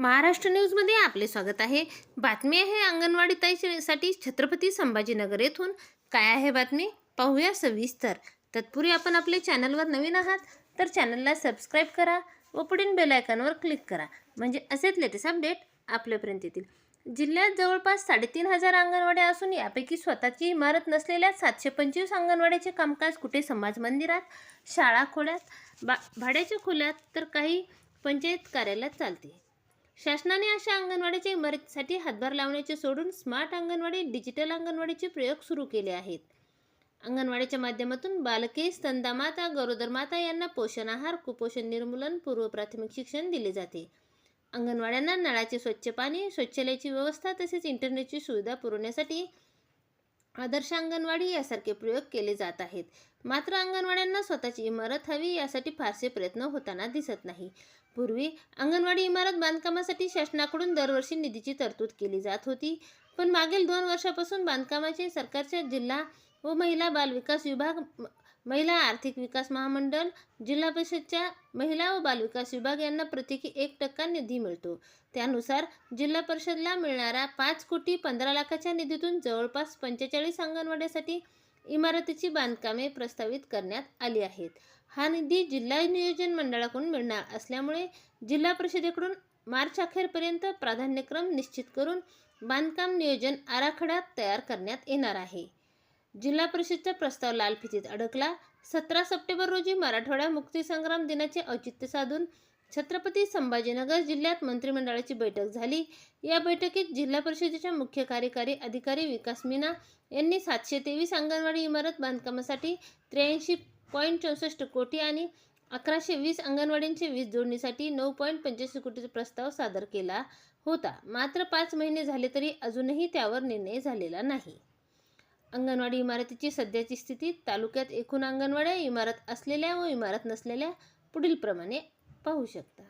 महाराष्ट्र न्यूजमध्ये आपले स्वागत आहे. बातमी आहे अंगणवाडी ताईसाठी छत्रपती संभाजीनगर येथून. काय आहे बातमी? पाहूया सविस्तर. तत्पूर्वी आपण आपल्या चॅनलवर नवीन आहात तर चॅनलला सबस्क्राईब करा व पुढील बेलायकॉनवर क्लिक करा. म्हणजे असेच लेटेस्ट अपडेट आपल्यापर्यंत येतील. जिल्ह्यात जवळपास साडेतीन हजार अंगणवाड्या असून यापैकी स्वतःची इमारत नसलेल्या सातशे पंचवीस अंगणवाड्याचे कामकाज कुठे समाज मंदिरात शाळा खोल्यात बा भाड्याच्या खोल्यात तर काही पंचायत कार्यालयात चालते. शासनाने अशा अंगणवाडीच्या इमारतीसाठी हातभार लावण्याचे सोडून स्मार्ट अंगणवाडी डिजिटल अंगणवाडीचे प्रयोग सुरू केले आहेत. अंगणवाडीच्या माध्यमातून बालके गरोदर माता यांना पोषण आहार कुपोषण निर्मूलन पूर्व प्राथमिक शिक्षण दिले जाते. अंगणवाड्यांना नळाचे स्वच्छ पाणी शौचालयाची व्यवस्था तसेच इंटरनेटची सुविधा पुरवण्यासाठी आदर्श अंगणवाडी यासारखे प्रयोग केले जात आहेत. मात्र अंगणवाड्यांना स्वतःची इमारत हवी यासाठी फारसे प्रयत्न होताना दिसत नाही. पूर्वी अंगणवाडी इमारत बांधकामासाठी शासनाकडून दरवर्षी निधीची तरतूद केली जात होती. पण मागील दोन वर्षापासून बांधकामाचे सरकारच्या जिल्हा व महिला बालविकास विभाग महिला आर्थिक विकास महामंडळ जिल्हा परिषदच्या महिला व बालविकास विभाग यांना प्रत्येकी एक टक्का निधी मिळतो. त्यानुसार जिल्हा परिषदला मिळणाऱ्या पाच कोटी पंधरा लाखाच्या निधीतून जवळपास पंचेचाळीस अंगणवाड्यासाठी इमारतीची बांधकामे प्रस्तावित करण्यात आली आहेत. हा निधी जिल्हा नियोजन मंडळाकडून मिळणार असल्यामुळे जिल्हा परिषदेकडून मार्च अखेरपर्यंत प्राधान्यक्रम निश्चित करून बांधकाम नियोजन आराखडा तयार करण्यात येणार आहे. जिल्हा परिषदचा प्रस्ताव लाल फितीत अडकला. सतरा सप्टेंबर रोजी मराठवाडा मुक्तीसंग्राम दिनाचे औचित्य साधून छत्रपती संभाजीनगर जिल्ह्यात मंत्रिमंडळाची बैठक झाली. या बैठकीत जिल्हा परिषदेच्या मुख्य कार्यकारी अधिकारी विकास मीना यांनी सातशे तेवीस अंगणवाडी इमारत बांधकामासाठी त्र्याऐंशी पॉईंट चौसष्ट कोटी आणि अकराशे वीस अंगणवाडींचे वीज जोडणीसाठी नऊ पॉईंट पंच्याऐंशी कोटीचा प्रस्ताव सादर केला होता. मात्र पाच महिने झाले तरी अजूनही त्यावर निर्णय झालेला नाही. अंगणवाडी इमारतीची सध्याची स्थिती तालुक्यात एकूण अंगणवाड्या इमारत असलेल्या व इमारत नसलेल्या पुढील प्रमाणे पाहू शकता.